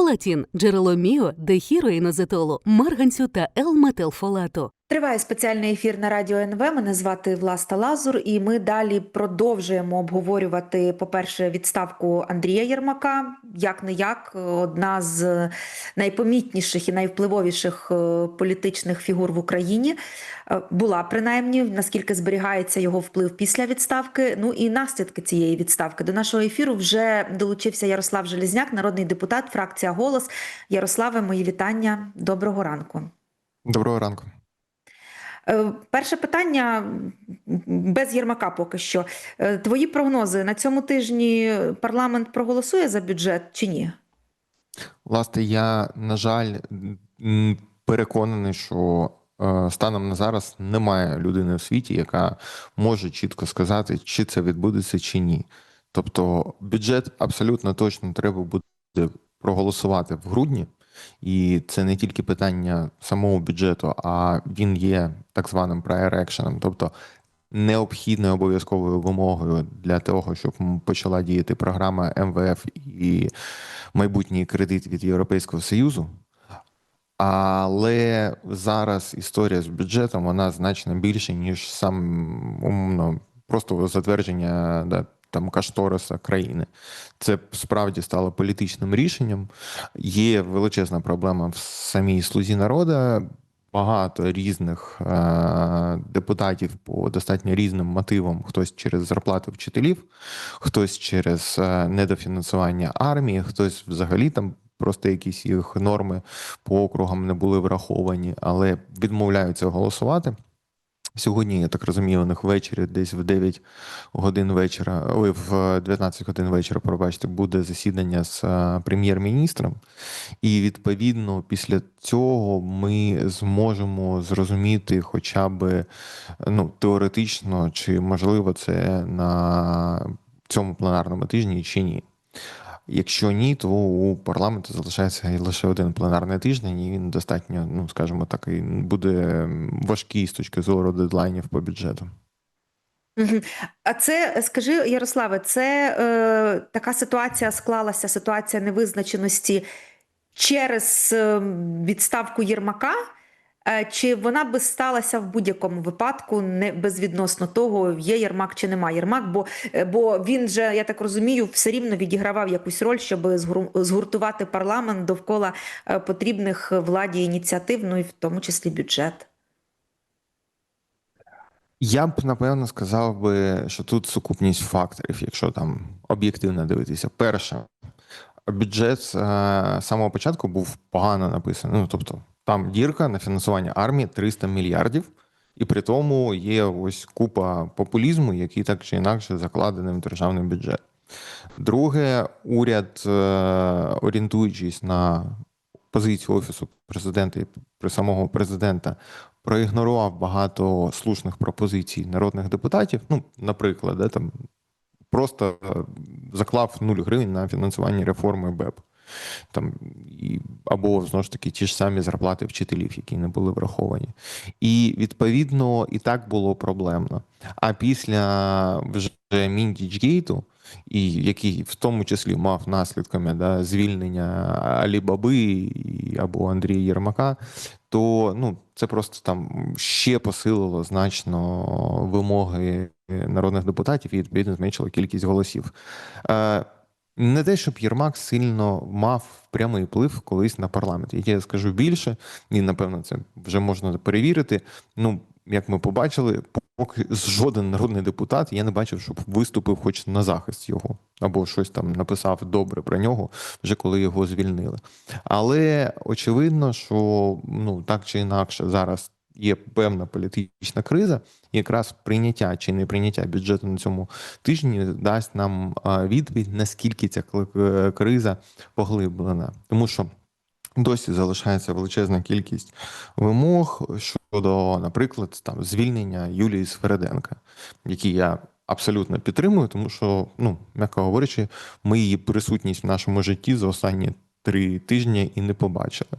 Фолатін – джерело міо, дехіроїнозетолу, марганцю та Л-метилфолату. Триває спеціальний ефір на радіо НВ. Мене звати Власта Лазур, і ми далі продовжуємо обговорювати, по-перше, відставку Андрія Єрмака. Як не як, одна з найпомітніших і найвпливовіших е, політичних фігур в Україні Е, була принаймні, наскільки зберігається його вплив після відставки. Ну і наслідки цієї відставки. До нашого ефіру вже долучився Ярослав Желізняк, народний депутат, фракція Голос. Ярославе, мої вітання. Доброго ранку. Доброго ранку. Е, Перше питання без Єрмака поки що. Е, Твої прогнози на цьому тижні парламент проголосує за бюджет чи ні? Власне, я, на жаль, переконаний, що е, станом на зараз немає людини в світі, яка може чітко сказати, чи це відбудеться, чи ні. Тобто, бюджет абсолютно точно треба буде проголосувати в грудні. І це не тільки питання самого бюджету, а він є так званим prior тобто необхідною обов'язковою вимогою для того, щоб почала діяти програма МВФ і майбутній кредит від Європейського Союзу. Але зараз історія з бюджетом вона значно більше, ніж сам умовно просто затвердження да, там кашториса країни. Це справді стало політичним рішенням. Є величезна проблема в самій слузі народу. Багато різних е, депутатів по достатньо різним мотивам: хтось через зарплати вчителів, хтось через е, недофінансування армії, хтось взагалі там просто якісь їх норми по округам не були враховані, але відмовляються голосувати. Сьогодні, я так розумію, у них ввечері, десь в 9 годин вечора, ой, в 19 годин вечора, пробачте, буде засідання з е, прем'єр-міністром. І відповідно після цього ми зможемо зрозуміти, хоча б ну, теоретично, чи можливо це на цьому пленарному тижні чи ні. Якщо ні, то у парламенту залишається лише один пленарний тиждень, і він достатньо, ну скажімо так, і буде важкий з точки зору дедлайнів по бюджету. А це скажи, Ярославе, це е, така ситуація склалася, ситуація невизначеності через е, відставку Єрмака? Е, Чи вона би сталася в будь-якому випадку, не безвідносно того, є Єрмак чи нема Єрмак, бо, е, бо він же, я так розумію, все рівно відігравав якусь роль, щоб згуртувати парламент довкола е, потрібних владі ініціатив, ну і в тому числі бюджет. Я б напевно сказав би, що тут сукупність факторів, якщо там об'єктивно дивитися. Перше, бюджет з самого початку був погано написаний. Ну тобто, там дірка на фінансування армії 300 мільярдів, і при тому є ось купа популізму, який так чи інакше закладений в державний бюджет. Друге, уряд, е, орієнтуючись на позицію офісу президента і при самого президента, проігнорував багато слушних пропозицій народних депутатів. Ну, наприклад, де там просто е, заклав 0 гривень на фінансування реформи БЕП. Там, і, або знову ж таки ті ж самі зарплати вчителів, які не були враховані. І відповідно і так було проблемно. А після вже Міндічгейту, і який в тому числі мав наслідками да, звільнення Алібаби і- або Андрія Єрмака, то ну, це просто там ще посилило значно вимоги народних депутатів і відповідно зменшило кількість голосів. Не те, щоб Єрмак сильно мав прямий вплив колись на парламент. Як я скажу більше, і напевно це вже можна перевірити. Ну, як ми побачили, поки жоден народний депутат я не бачив, щоб виступив хоч на захист його, або щось там написав добре про нього, вже коли його звільнили. Але очевидно, що ну так чи інакше зараз є певна політична криза, якраз прийняття чи не прийняття бюджету на цьому тижні дасть нам відповідь, наскільки ця е, криза поглиблена, тому що. Досі залишається величезна кількість вимог щодо, наприклад, там звільнення Юлії Свереденка, які я абсолютно підтримую, тому що, ну м'яко говорячи, ми її присутність в нашому житті за останні три тижні і не побачили.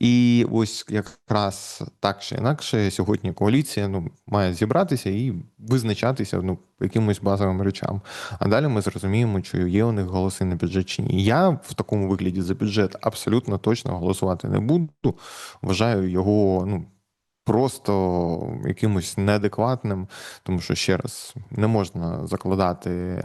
І ось якраз так чи інакше, сьогодні коаліція ну, має зібратися і визначатися ну, якимось базовим речам. А далі ми зрозуміємо, чи є у них голоси на бюджет чи ні. Я в такому вигляді за бюджет абсолютно точно голосувати не буду. Вважаю його ну, просто якимось неадекватним, тому що ще раз не можна закладати е,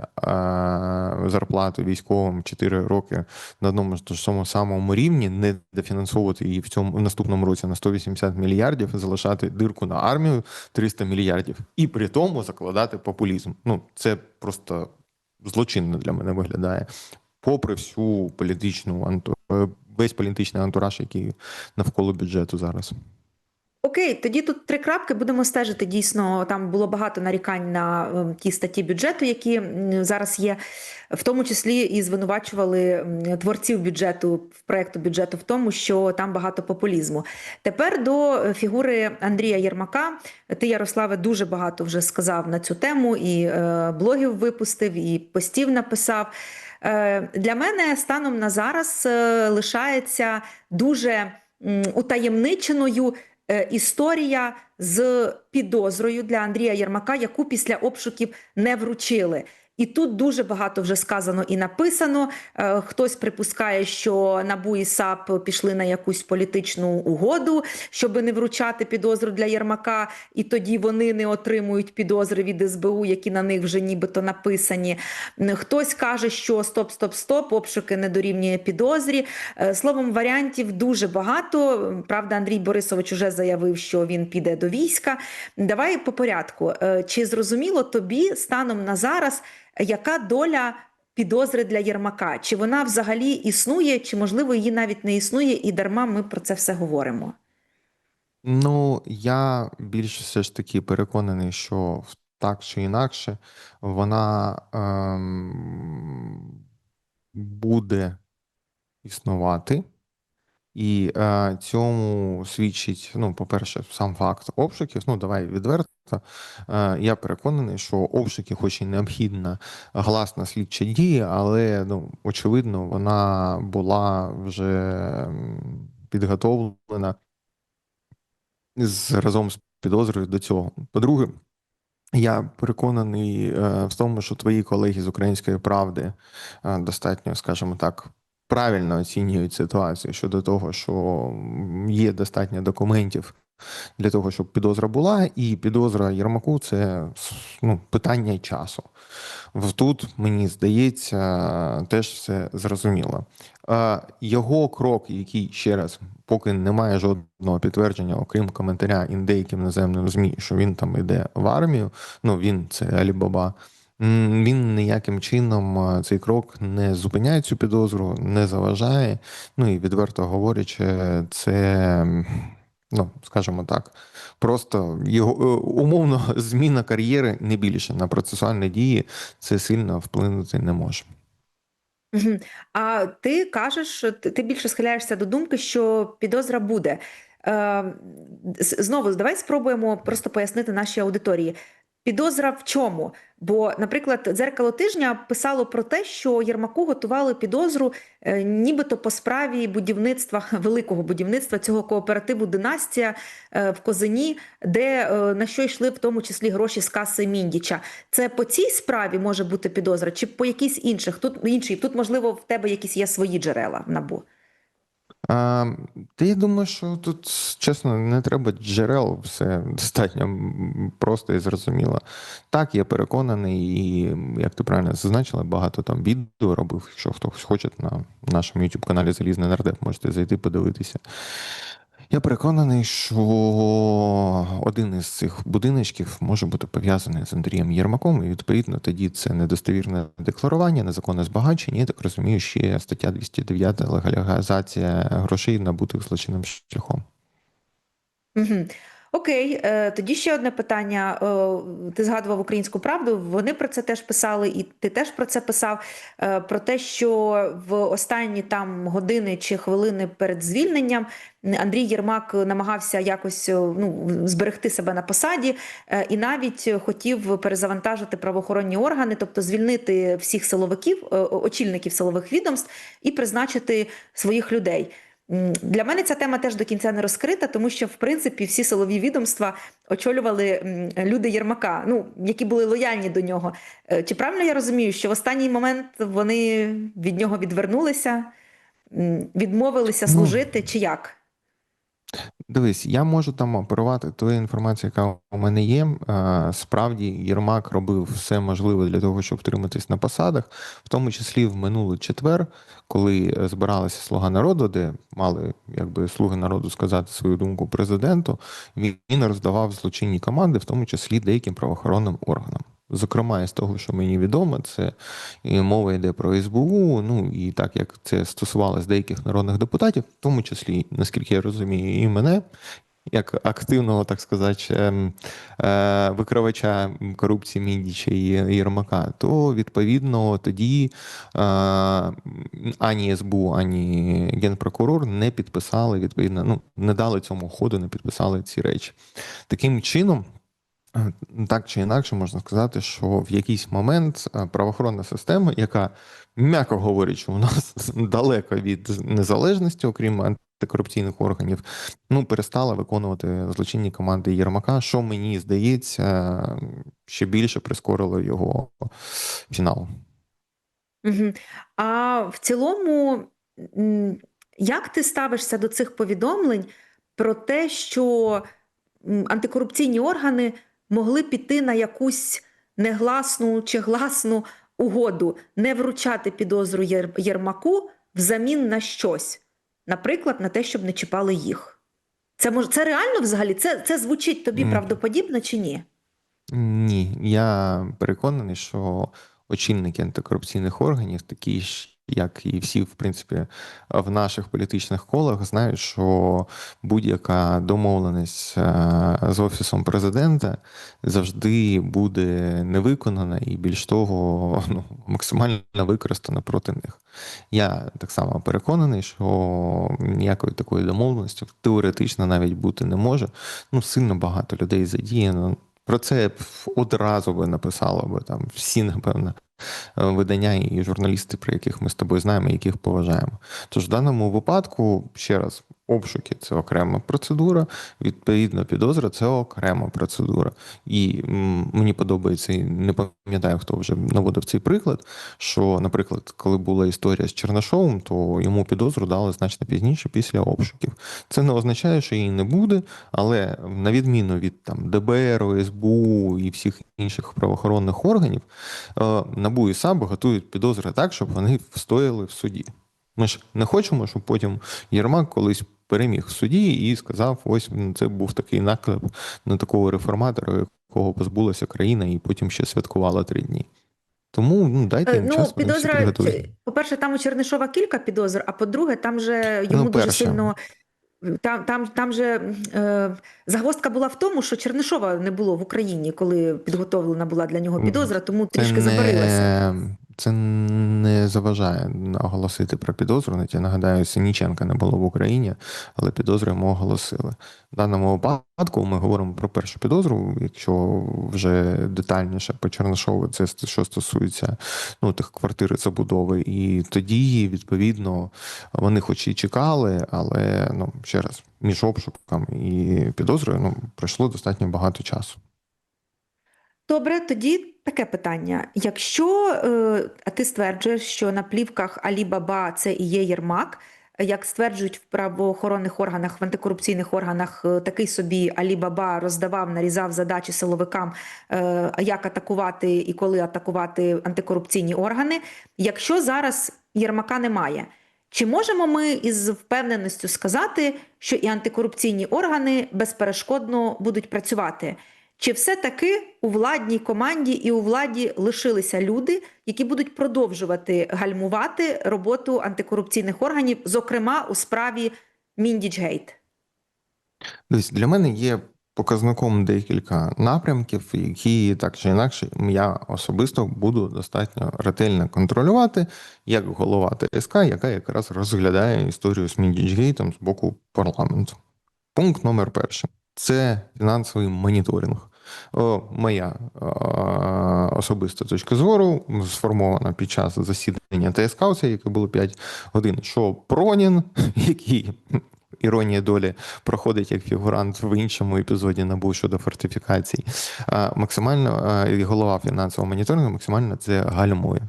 зарплату військовим 4 роки на одному ж тому самому рівні, не дофінансовувати її в цьому в наступному році на 180 мільярдів, залишати дирку на армію 300 мільярдів, і при тому закладати популізм. Ну це просто злочинно для мене виглядає. Попри всю політичну анту е, весь політичний антураж, який навколо бюджету зараз. Окей, тоді тут три крапки. Будемо стежити. Дійсно, там було багато нарікань на ем, ті статті бюджету, які зараз є, в тому числі і звинувачували творців бюджету в проекту бюджету в тому, що там багато популізму. Тепер до е, фігури Андрія Єрмака. Ти, Ярославе, дуже багато вже сказав на цю тему, і е, блогів випустив, і постів написав. Е, Для мене станом на зараз лишається дуже утаємниченою історія з підозрою для Андрія Єрмака, яку після обшуків не вручили. І тут дуже багато вже сказано і написано. Е, Хтось припускає, що НАБУ і САП пішли на якусь політичну угоду, щоб не вручати підозру для Єрмака, і тоді вони не отримують підозри від СБУ, які на них вже нібито написані. Хтось каже, що стоп, стоп, стоп, обшуки не дорівнює підозрі. Е, Словом, варіантів дуже багато. Правда, Андрій Борисович уже заявив, що він піде до війська. Давай по порядку. Е, Чи зрозуміло тобі станом на зараз, яка доля підозри для Єрмака? Чи вона взагалі існує, чи можливо її навіть не існує, і дарма ми про це все говоримо? Ну, я більш все ж таки переконаний, що так чи інакше вона ем, буде існувати. І е, цьому свідчить, ну, по-перше, сам факт обшуків. Ну, давай відверто. Е, я переконаний, що обшуки, хоч і необхідна гласна слідча дія, але ну, очевидно, вона була вже підготовлена з разом з підозрою до цього. По-друге, я переконаний е, в тому, що твої колеги з української правди е, достатньо, скажімо так, правильно оцінюють ситуацію щодо того, що є достатньо документів для того, щоб підозра була, і підозра Єрмаку це ну, питання часу. Тут, мені здається, теж все зрозуміло. Його крок, який ще раз, поки немає жодного підтвердження, окрім коментаря ін деяким наземним ЗМІ, що він там йде в армію, ну він це Алібаба. Він ніяким чином цей крок не зупиняє цю підозру, не заважає. Ну і відверто говорячи, це, ну скажімо так, просто його е, умовно зміна кар'єри не більше на процесуальні дії це сильно вплинути не може. А ти кажеш, ти більше схиляєшся до думки, що підозра буде. Е, Знову, давай спробуємо просто пояснити нашій аудиторії. Підозра в чому? Бо, наприклад, дзеркало тижня писало про те, що Єрмаку готували підозру, е, нібито по справі будівництва великого будівництва цього кооперативу Династія е, в Козині, де е, на що йшли в тому числі гроші з каси Міндіча. Це по цій справі може бути підозра, чи по якійсь інших? Тут іншій, тут можливо в тебе якісь є свої джерела набу. А, та я думаю, що тут, чесно, не треба джерел, все достатньо просто і зрозуміло. Так, я переконаний, і як ти правильно зазначила, багато там відео робив. Якщо хтось хоче на нашому youtube каналі Залізний нардеп, можете зайти подивитися. Я переконаний, що один із цих будиночків може бути пов'язаний з Андрієм Єрмаком, і відповідно тоді це недостовірне декларування, незаконне збагачення. Я так розумію, ще стаття 209 легалізація грошей набутих злочинним шляхом. Угу. Окей, е, тоді ще одне питання. Е, Ти згадував українську правду. Вони про це теж писали, і ти теж про це писав. е, Про те, що в останні там години чи хвилини перед звільненням Андрій Єрмак намагався якось ну, зберегти себе на посаді і навіть хотів перезавантажити правоохоронні органи, тобто звільнити всіх силовиків, очільників силових відомств і призначити своїх людей. Для мене ця тема теж до кінця не розкрита, тому що в принципі всі силові відомства очолювали люди Єрмака, ну які були лояльні до нього. Е, Чи правильно я розумію, що в останній момент вони від нього відвернулися, відмовилися Ну, служити, чи як? Дивись, я можу там оперувати тою інформацією, яка у мене є. Справді, Єрмак робив все можливе для того, щоб втриматись на посадах, в тому числі в минулий четвер, коли е, збиралася Слуга народу, де мали якби слуги народу сказати свою думку президенту. Він роздавав злочинні команди, в тому числі деяким правоохоронним органам. Зокрема, із того, що мені відомо, це і мова йде про СБУ. Ну і так як це стосувалося деяких народних депутатів, в тому числі, наскільки я розумію, і мене, як активного, так сказати, ем, е, викривача корупції Міндіча і Єрмака, то відповідно тоді е, ані СБУ, ані Генпрокурор не підписали відповідно, ну не дали цьому ходу, не підписали ці речі. Таким чином. Е, Так чи інакше можна сказати, що в якийсь момент е, правоохоронна система, яка, м'яко говорячи, у нас далеко від незалежності, окрім антикорупційних органів, ну перестала виконувати злочинні команди Єрмака, що мені здається, ще більше прискорило його фінал. А в цілому, як ти ставишся до цих повідомлень про те, що антикорупційні органи могли піти на якусь негласну чи гласну угоду, не вручати підозру Єрмаку взамін на щось, наприклад, на те, щоб не чіпали їх? Це мож... це реально взагалі? Це, це звучить тобі М. правдоподібно чи ні? Ні, я переконаний, що очільники антикорупційних органів, такі ж, як і всі, в принципі, в наших політичних колах, знають, що будь-яка домовленість е, з офісом президента завжди буде невиконана і більш того, ну, максимально використана проти них. Я так само переконаний, що ніякої такої домовленості теоретично навіть бути не може. Ну, сильно багато людей задіяно. Про це одразу би написало би там всі, напевно, видання і журналісти, про яких ми з тобою знаємо, яких поважаємо. Тож в даному випадку, ще раз, обшуки це окрема процедура, відповідно, підозра це окрема процедура. І мені подобається, і не пам'ятаю, хто вже наводив цей приклад. Що, наприклад, коли була історія з Чернашовим, то йому підозру дали значно пізніше після обшуків. Це не означає, що її не буде, але на відміну від там ДБР, СБУ і всіх інших правоохоронних органів, е, НАБУ і САП готують підозри так, щоб вони встояли в суді. Ми ж не хочемо, щоб потім Єрмак колись переміг в суді і сказав: ось це був такий наклеп на такого реформатора, якого позбулася країна, і потім ще святкувала три дні. Тому ну, дайте Е, їм Ну, час, підозра, по-перше, там у Чернишова кілька підозр, а по-друге, там же йому Ну, дуже сильно. Там, там, там же е, загвоздка була в тому, що Чернишова не було в Україні, коли підготовлена була для нього підозра, тому трішки забарилася. Це не заважає оголосити про підозру. Я нагадаю, Синіченка не було в Україні, але підозру йому оголосили. В даному випадку ми говоримо про першу підозру. Якщо вже детальніше по Чернишову, це що стосується ну, тих квартир забудови. І тоді, відповідно, вони хоч і чекали, але ну, ще раз, між обшуком і підозрою ну, пройшло достатньо багато часу. Добре, тоді таке питання. Якщо е, ти стверджуєш, що на плівках Алі Баба це і є Єрмак, як стверджують в правоохоронних органах, в антикорупційних органах, е, такий собі Алі Баба роздавав, нарізав задачі силовикам, е, як атакувати і коли атакувати антикорупційні органи. Якщо зараз Єрмака немає, чи можемо ми із впевненістю сказати, що і антикорупційні органи безперешкодно будуть працювати? Чи все-таки у владній команді і у владі лишилися люди, які будуть продовжувати гальмувати роботу антикорупційних органів, зокрема у справі Міндічгейт? Дивись, для мене є показником декілька напрямків, які так чи інакше я особисто буду достатньо ретельно контролювати, як голова ТСК, яка якраз розглядає історію з Міндічгейтом з боку парламенту. Пункт номер перший це фінансовий моніторинг. Моя особиста точка зору, сформована під час засідання ТСК, яке було 5 годин, що Пронін, який іронія долі проходить як фігурант в іншому епізоді НАБУ щодо фортифікацій, максимально голова фінансового моніторингу максимально це гальмує.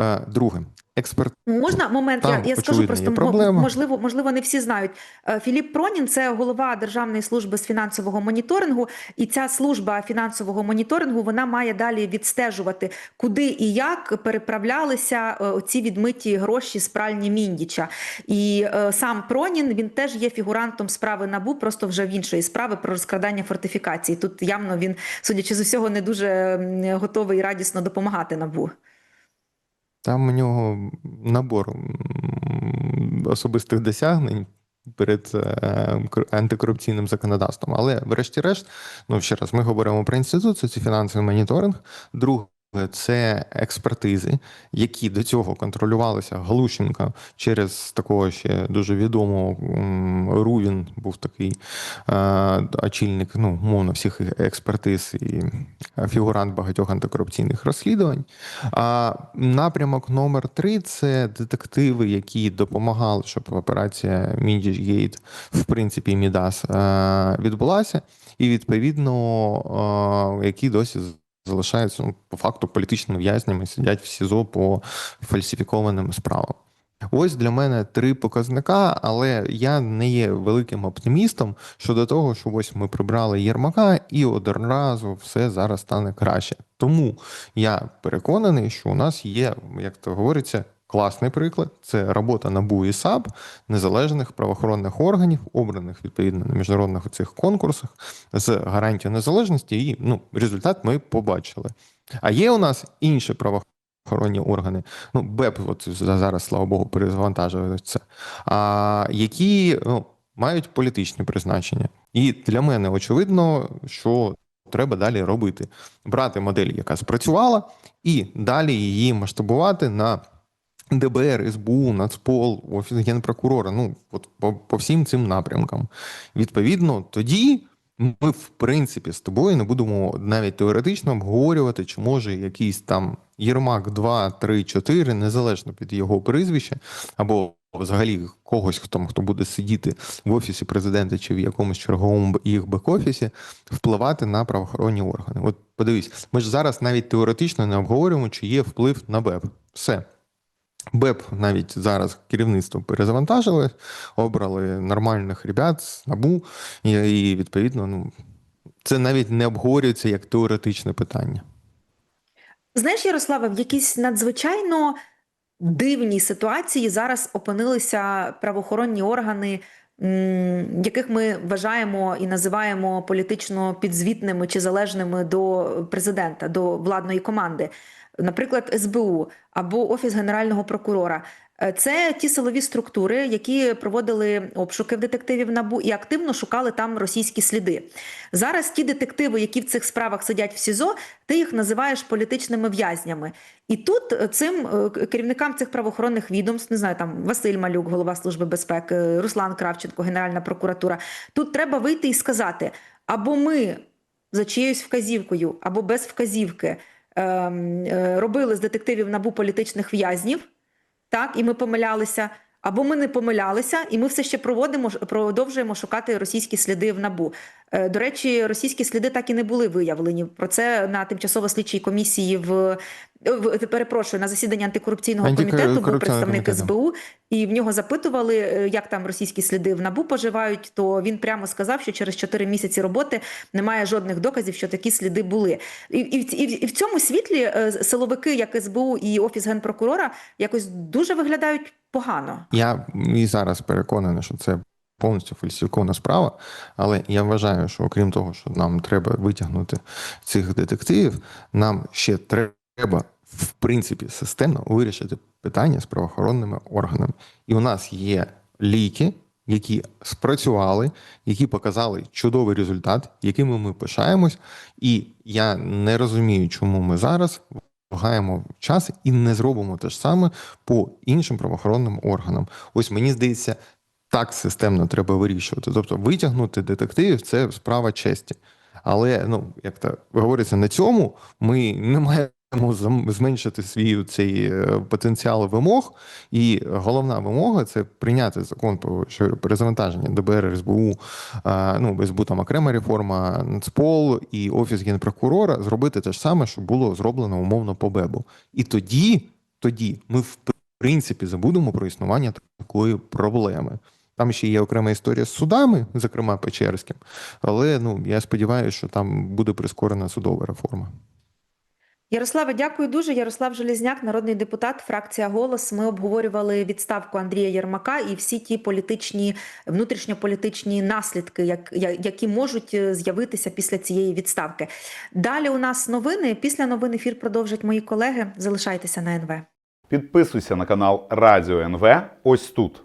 Е, Друге, експерт. Можна момент? Я, Там, я скажу просто проблема. можливо, можливо, не всі знають. Е, Філіп Пронін це голова Державної служби з фінансового моніторингу, і ця служба фінансового моніторингу вона має далі відстежувати, куди і як переправлялися е, ці відмиті гроші з пральні Міндіча. І е, сам Пронін він теж є фігурантом справи набу, просто вже в іншої справи про розкрадання фортифікацій. Тут явно він, судячи з усього, не дуже готовий радісно допомагати набу. Там у нього набор особистих досягнень перед е, антикорупційним законодавством. Але, врешті-решт, ну ще раз, ми говоримо про інституцію, це фінансовий моніторинг. Друге. Це експертизи, які до цього контролювалися Глущенко через такого ще дуже відомого Рувін був такий е, очільник, ну, мовно, всіх експертиз і фігурант багатьох антикорупційних розслідувань. А напрямок номер три це детективи, які допомагали, щоб операція Міндіч Гейт, в принципі, Мідас е, відбулася, і відповідно, е, які досі залишаються ну, по факту політичними в'язнями, сидять в СІЗО по фальсифікованим справам. Ось для мене три показника, але я не є великим оптимістом щодо того, що ось ми прибрали Єрмака, і одразу все зараз стане краще. Тому я переконаний, що у нас є, як то говориться, класний приклад. Це робота НАБУ і САП, незалежних правоохоронних органів, обраних відповідно на міжнародних цих конкурсах з гарантією незалежності. І ну, результат ми побачили. А є у нас інші правоохоронні органи. Ну, БЕП, от зараз, слава Богу, перезавантажує це, а, які ну, мають політичні призначення. І для мене очевидно, що треба далі робити: брати модель, яка спрацювала, і далі її масштабувати на ДБР, СБУ, Нацпол, Офіс Генпрокурора. Ну, от по, по всім цим напрямкам. Відповідно, тоді. Ми, в принципі, з тобою не будемо навіть теоретично обговорювати, чи може якийсь там Єрмак 2, 3, 4, незалежно від його прізвища, або взагалі когось, хто, хто буде сидіти в офісі президента чи в якомусь черговому їх бек-офісі, впливати на правоохоронні органи. От подивись, ми ж зараз навіть теоретично не обговорюємо, чи є вплив на БЕП. Все. БЕП навіть зараз керівництво перезавантажили, обрали нормальних ребят з НАБУ, і, відповідно, ну це навіть не обговорюється як теоретичне питання. Знаєш, Ярославе, в якійсь надзвичайно дивній ситуації зараз опинилися правоохоронні органи, яких ми вважаємо і називаємо політично підзвітними чи залежними до президента, до владної команди, наприклад, СБУ або Офіс Генерального прокурора. Е, Це ті силові структури, які проводили обшуки в детективів НАБУ і активно шукали там російські сліди. Зараз ті детективи, які в цих справах сидять в СІЗО, ти їх називаєш політичними в'язнями. І тут е, цим е, керівникам цих правоохоронних відомств, не знаю, там Василь Малюк, голова служби безпеки, Руслан Кравченко, Генеральна прокуратура. Тут треба вийти і сказати: або ми за чиєюсь вказівкою, або без вказівки робили з детективів набу політичних в'язнів так, і ми помилялися. Або ми не помилялися, і ми все ще проводимо продовжуємо шукати російські сліди в набу. Е, До речі, російські сліди так і не були виявлені. Про це на тимчасово слідчій комісії в, в перепрошую на засіданні антикорупційного комітету був представник комітету. СБУ, і в нього запитували, е, як там російські сліди в набу поживають. То він прямо сказав, що через 4 місяці роботи немає жодних доказів, що такі сліди були. І, і, і, і в цьому світлі е, силовики, як СБУ і офіс генпрокурора, якось дуже виглядають погано. Я і зараз переконаний, що це повністю фальсифікована справа, але я вважаю, що окрім того, що нам треба витягнути цих детективів, нам ще треба в принципі системно вирішити питання з правоохоронними органами. І у нас є ліки, які спрацювали, які показали чудовий результат, якими ми пишаємось. І я не розумію, чому ми зараз гаємо час і не зробимо те ж саме по іншим правоохоронним органам. Ось мені здається, так системно треба вирішувати. Тобто, витягнути детективів це справа честі. Але ну як то говориться, на цьому ми не маємо зменшити свій цей е, потенціал вимог. І головна вимога це прийняти закон про перезавантаження ДБР СБУ, е, ну СБУ там окрема реформа, Нацпол і офіс генпрокурора зробити те ж саме, що було зроблено умовно по БЕБу. І тоді, тоді ми в принципі забудемо про існування такої проблеми. Там ще є окрема історія з судами, зокрема Печерським, але ну я сподіваюся, що там буде прискорена судова реформа. Ярославе, дякую дуже. Ярослав Железняк, народний депутат, фракція Голос. Ми обговорювали відставку Андрія Єрмака і всі ті політичні, внутрішньополітичні наслідки, як, які можуть е, з'явитися після цієї відставки. Далі у нас новини. Після новин ефір продовжать мої колеги. Залишайтеся на НВ. Підписуйся на канал Радіо НВ ось тут.